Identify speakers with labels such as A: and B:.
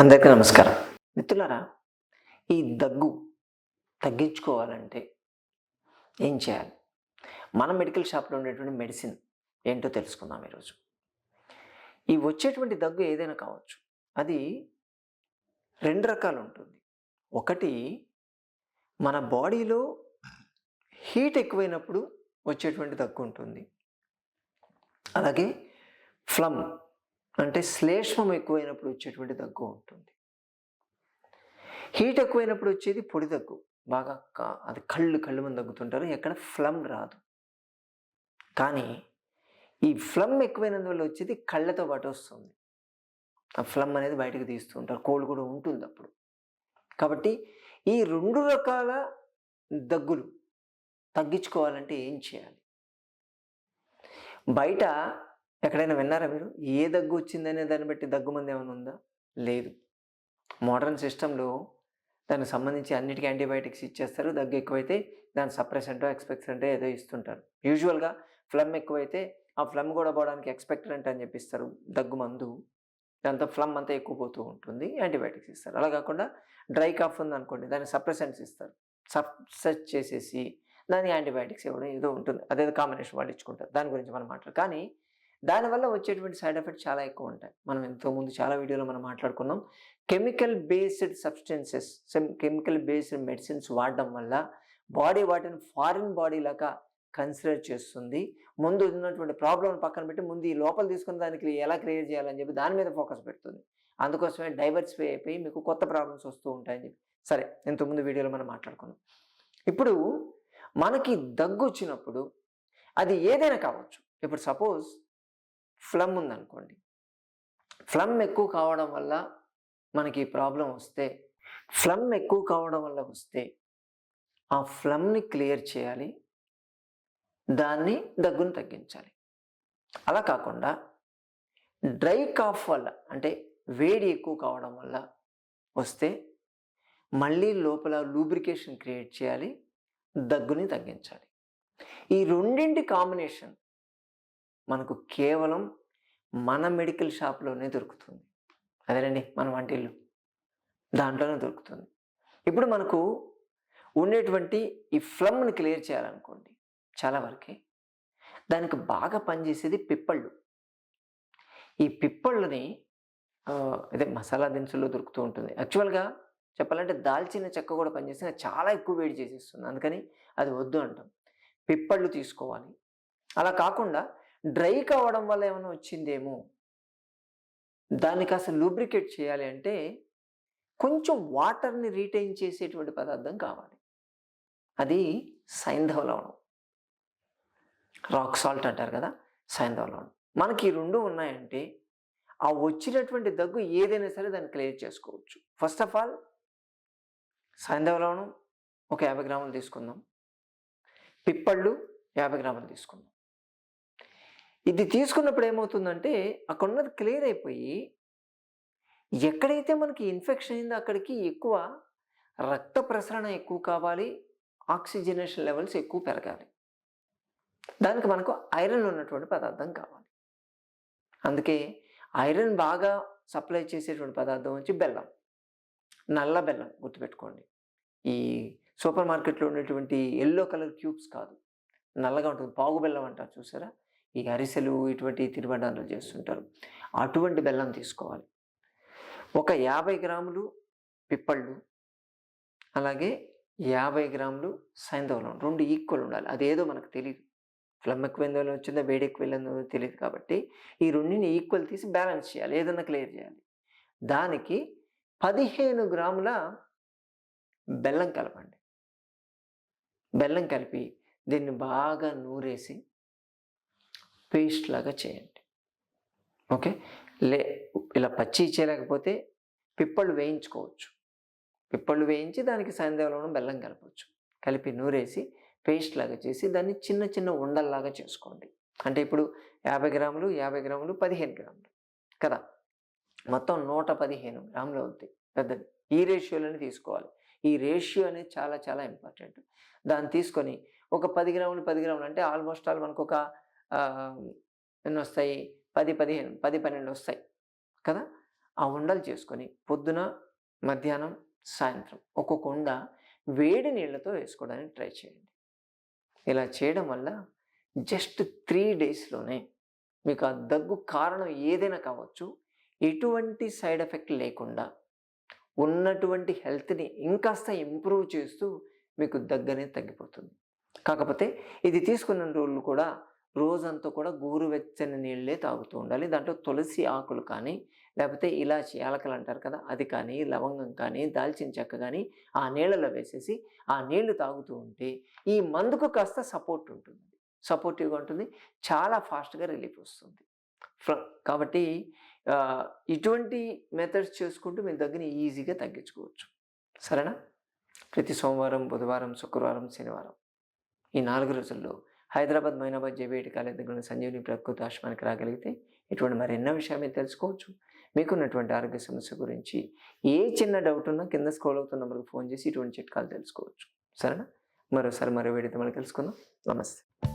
A: అందరికీ నమస్కారం. మిత్రులారా ఈ దగ్గు తగ్గించుకోవాలంటే ఏం చేయాలి? మన మెడికల్ షాప్లో ఉండేటువంటి మెడిసిన్ ఏంటో తెలుసుకుందాం ఈరోజు. ఈ వచ్చేటువంటి దగ్గు ఏదైనా కావచ్చు. అది రెండు రకాలు ఉంటుంది. ఒకటి మన బాడీలో హీట్ ఎక్కువైనప్పుడు వచ్చేటువంటి దగ్గు ఉంటుంది. అలాగే ఫ్లమ్ అంటే శ్లేష్మం ఎక్కువైనప్పుడు వచ్చేటువంటి దగ్గు ఉంటుంది. హీట్ ఎక్కువైనప్పుడు వచ్చేది పొడి దగ్గు. బాగా అది కళ్ళు కళ్ళు మంది దగ్గుతుంటారు. ఎక్కడ? ఫ్లమ్ రాదు. కానీ ఈ ఫ్లమ్ ఎక్కువైనందువల్ల వచ్చేది కళ్ళతో పాటు వస్తుంది. ఆ ఫ్లమ్ అనేది బయటకు తీస్తూ ఉంటారు. కోల్డ్ కూడా ఉంటుంది అప్పుడు. కాబట్టి ఈ రెండు రకాల దగ్గులు తగ్గించుకోవాలంటే ఏం చేయాలి? బయట ఎక్కడైనా విన్నారా మీరు? ఏ దగ్గు వచ్చిందనే దాన్ని బట్టి దగ్గుమంది ఏమైనా ఉందా? లేదు. మోడర్న్ సిస్టంలో దానికి సంబంధించి అన్నిటికీ యాంటీబయాటిక్స్ ఇచ్చేస్తారు. దగ్గు ఎక్కువైతే దాని సప్రెసెంటో ఎక్స్పెక్టెంటో ఏదో ఇస్తుంటారు. యూజువల్గా ఫ్లమ్ ఎక్కువైతే ఆ ఫ్లమ్ కూడా పోవడానికి ఎక్స్పెక్టెంట్ అని చెప్పిస్తారు. దగ్గు మందు. దాంతో ఫ్లమ్ అంతా ఎక్కువ పోతూ ఉంటుంది. యాంటీబయాటిక్స్ ఇస్తారు. అలా కాకుండా డ్రై కాఫ్ ఉంది అనుకోండి దాన్ని సప్రెసెంట్స్ ఇస్తారు. సప్సెట్ చేసేసి దాని యాంటీబయాటిక్స్ ఇవ్వడం ఏదో ఉంటుంది. అదేదో కాంబినేషన్ వాళ్ళు ఇచ్చుకుంటారు దాని గురించి మనం మాట్లాడు కానీ దానివల్ల వచ్చేటువంటి సైడ్ ఎఫెక్ట్ చాలా ఎక్కువ ఉంటాయి. మనం ఇంతకుముందు చాలా వీడియోలో మనం మాట్లాడుకున్నాం. Chemical based substances chemical based medicines వాడడం వల్ల బాడీ వాటిని ఫారిన్ బాడీ లాగా కన్సిడర్ చేస్తుంది. ముందు ఉన్నటువంటి ప్రాబ్లం పక్కన పెట్టి ముందు ఈ లోపల తీసుకున్న దానికి ఎలా క్రియేట్ చేయాలని చెప్పి దాని మీద ఫోకస్ పెడుతుంది. అందుకోసమే డైవర్సిఫై అయిపోయి మీకు కొత్త ప్రాబ్లమ్స్ వస్తూ ఉంటాయని చెప్పి. సరే ఇంతకుముందు వీడియోలో మనం మాట్లాడుకున్నాం. ఇప్పుడు మనకి దగ్గు వచ్చినప్పుడు అది ఏదైనా కావచ్చు. ఇప్పుడు సపోజ్ ఫ్లమ్ ఉందనుకోండి. ఫ్లమ్ ఎక్కువ కావడం వల్ల మనకి ప్రాబ్లం వస్తే ఫ్లమ్ ఎక్కువ కావడం వల్ల వస్తే ఆ ఫ్లమ్ని క్లియర్ చేయాలి. దాన్ని దగ్గును తగ్గించాలి. అలా కాకుండా డ్రై కాఫ్ వల్ల అంటే వేడి ఎక్కువ కావడం వల్ల వస్తే మళ్ళీ లోపల లూబ్రికేషన్ క్రియేట్ చేయాలి దగ్గుని తగ్గించాలి. ఈ రెండింటి కాంబినేషన్ మనకు కేవలం మన మెడికల్ షాప్లోనే దొరుకుతుంది. అదేనండి మన వంటిల్లు. దాంట్లోనే దొరుకుతుంది. ఇప్పుడు మనకు ఉండేటువంటి ఈ ఫ్లమ్ని క్లియర్ చేయాలనుకోండి చాలా వరకే. దానికి బాగా పనిచేసేది పిప్పళ్ళు. ఈ పిప్పళ్ళని అదే మసాలా దినుసుల్లో దొరుకుతూ ఉంటుంది. యాక్చువల్గా చెప్పాలంటే దాల్చిన చెక్క కూడా పనిచేస్తే చాలా ఎక్కువ వేడి చేసేస్తుంది. అందుకని అది వద్దు అంటాం. పిప్పళ్ళు తీసుకోవాలి. అలా కాకుండా డ్రై కావడం వల్ల ఏమైనా వచ్చిందేమో? దాన్ని కాస్త లూబ్రికేట్ చేయాలి అంటే కొంచెం వాటర్ని రీటైన్ చేసేటువంటి పదార్థం కావాలి. అది సైంధవ లవణం. రాక్ సాల్ట్ అంటారు కదా సైంధవ లవణం. మనకి ఈ రెండు ఉన్నాయంటే ఆ వచ్చినటువంటి దగ్గు ఏదైనా సరే దాన్ని క్లియర్ చేసుకోవచ్చు. ఫస్ట్ ఆఫ్ ఆల్ సైంధవ లవణం ఒక యాభై గ్రాములు తీసుకుందాం. పిప్పళ్ళు యాభై గ్రాములు తీసుకుందాం. ఇది తీసుకున్నప్పుడు ఏమవుతుందంటే అక్కడ ఉన్నది క్లియర్ అయిపోయి ఎక్కడైతే మనకి ఇన్ఫెక్షన్ అయిందో అక్కడికి ఎక్కువ రక్త ప్రసరణ ఎక్కువ కావాలి ఆక్సిజనేషన్ లెవెల్స్ ఎక్కువ పెరగాలి. దానికి మనకు ఐరన్ ఉన్నటువంటి పదార్థం కావాలి. అందుకే ఐరన్ బాగా సప్లై చేసేటువంటి పదార్థం వచ్చి బెల్లం. నల్ల బెల్లం గుర్తుపెట్టుకోండి. ఈ సూపర్ మార్కెట్లో ఉండేటువంటి ఎల్లో కలర్ క్యూబ్స్ కాదు. నల్లగా ఉంటుంది. పాగు బెల్లం అంటారు చూసారా? ఈ అరిసెలు ఇటువంటి తిరుబండాలు చేస్తుంటారు. అటువంటి బెల్లం తీసుకోవాలి. ఒక యాభై గ్రాములు పిప్పళ్ళు అలాగే యాభై గ్రాములు సైంధవలం రెండు ఈక్వల్ ఉండాలి. అదేదో మనకు తెలియదు ఫ్లమ్ ఎక్కువైందో వచ్చిందో వేడి ఎక్కువ వెళ్ళిందో తెలియదు కాబట్టి ఈ రెండుని ఈక్వల్ తీసి బ్యాలెన్స్ చేయాలి. ఏదన్నా క్లియర్ చేయాలి. దానికి పదిహేను గ్రాముల బెల్లం కలపండి. బెల్లం కలిపి దీన్ని బాగా నూరేసి పేస్ట్ లాగా చేయండి. ఓకే? లే ఇలా పచ్చి చేయలేకపోతే పిప్పళ్ళు వేయించుకోవచ్చు. పిప్పళ్ళు వేయించి దానికి సాయంత్రం బెల్లం కలపవచ్చు కలిపి నూరేసి పేస్ట్ లాగా చేసి దాన్ని చిన్న చిన్న ఉండల్లాగా చేసుకోండి. అంటే ఇప్పుడు యాభై గ్రాములు యాభై గ్రాములు పదిహేను గ్రాములు. కదా? మొత్తం నూట పదిహేను గ్రాములు అవుతాయి పెద్దది. ఈ రేషియోలోనే తీసుకోవాలి. ఈ రేషియో అనేది చాలా చాలా ఇంపార్టెంట్. దాన్ని తీసుకొని ఒక పది గ్రాములు పది గ్రాములు అంటే ఆల్మోస్ట్ ఆల్ మనకు ఒక ఎన్ని వస్తాయి పది పదిహేను పది పన్నెండు వస్తాయి. కదా? ఆ ఉండలు చేసుకొని పొద్దున మధ్యాహ్నం సాయంత్రం ఒక్కొక్క ఉండ వేడి నీళ్ళతో వేసుకోవడానికి ట్రై చేయండి. ఇలా చేయడం వల్ల జస్ట్ త్రీ డేస్లోనే మీకు ఆ దగ్గు కారణం ఏదైనా కావచ్చు ఎటువంటి సైడ్ ఎఫెక్ట్ లేకుండా ఉన్నటువంటి హెల్త్ని ఇంకాస్త ఇంప్రూవ్ చేస్తూ మీకు దగ్గనే తగ్గిపోతుంది. కాకపోతే ఇది తీసుకున్న రోజులు కూడా రోజంతా కూడా గోరువెచ్చని నీళ్ళే తాగుతూ ఉండాలి. దాంట్లో తులసి ఆకులు కానీ లేకపోతే ఇలాచి యాలకలు అంటారు కదా అది కానీ లవంగం కానీ దాల్చిన చెక్క కానీ ఆ నీళ్ళలో వేసేసి ఆ నీళ్ళు తాగుతూ ఉంటే ఈ మందుకు కాస్త సపోర్ట్ ఉంటుంది. సపోర్టివ్గా ఉంటుంది. చాలా ఫాస్ట్గా రిలీఫ్ వస్తుంది. ఫ్ర- కాబట్టి ఇటువంటి మెథడ్స్ చేసుకుంటూ మీ దగ్గర ఈజీగా తగ్గించుకోవచ్చు. సరేనా? ప్రతి సోమవారం బుధవారం శుక్రవారం శనివారం ఈ నాలుగు రోజుల్లో హైదరాబాద్ మైనాబాద్ జేబీఐటి కాలేజ్ దగ్గర ఉన్న ప్రకృతి ఆశ్రమానికి రాగలిగితే ఇటువంటి మరి ఎన్నో విషయాలు మీరు తెలుసుకోవచ్చు. మీకున్నటువంటి ఆరోగ్య సమస్య గురించి ఏ చిన్న డౌట్ ఉన్నా కింద స్క్రోల్ అవుతున్న నెంబర్కి ఫోన్ చేసి ఇటువంటి చిట్కాలు తెలుసుకోవచ్చు. సరేనా? మరోసారి మరో వీడియోతో మనం తెలుసుకుందాం నమస్తే.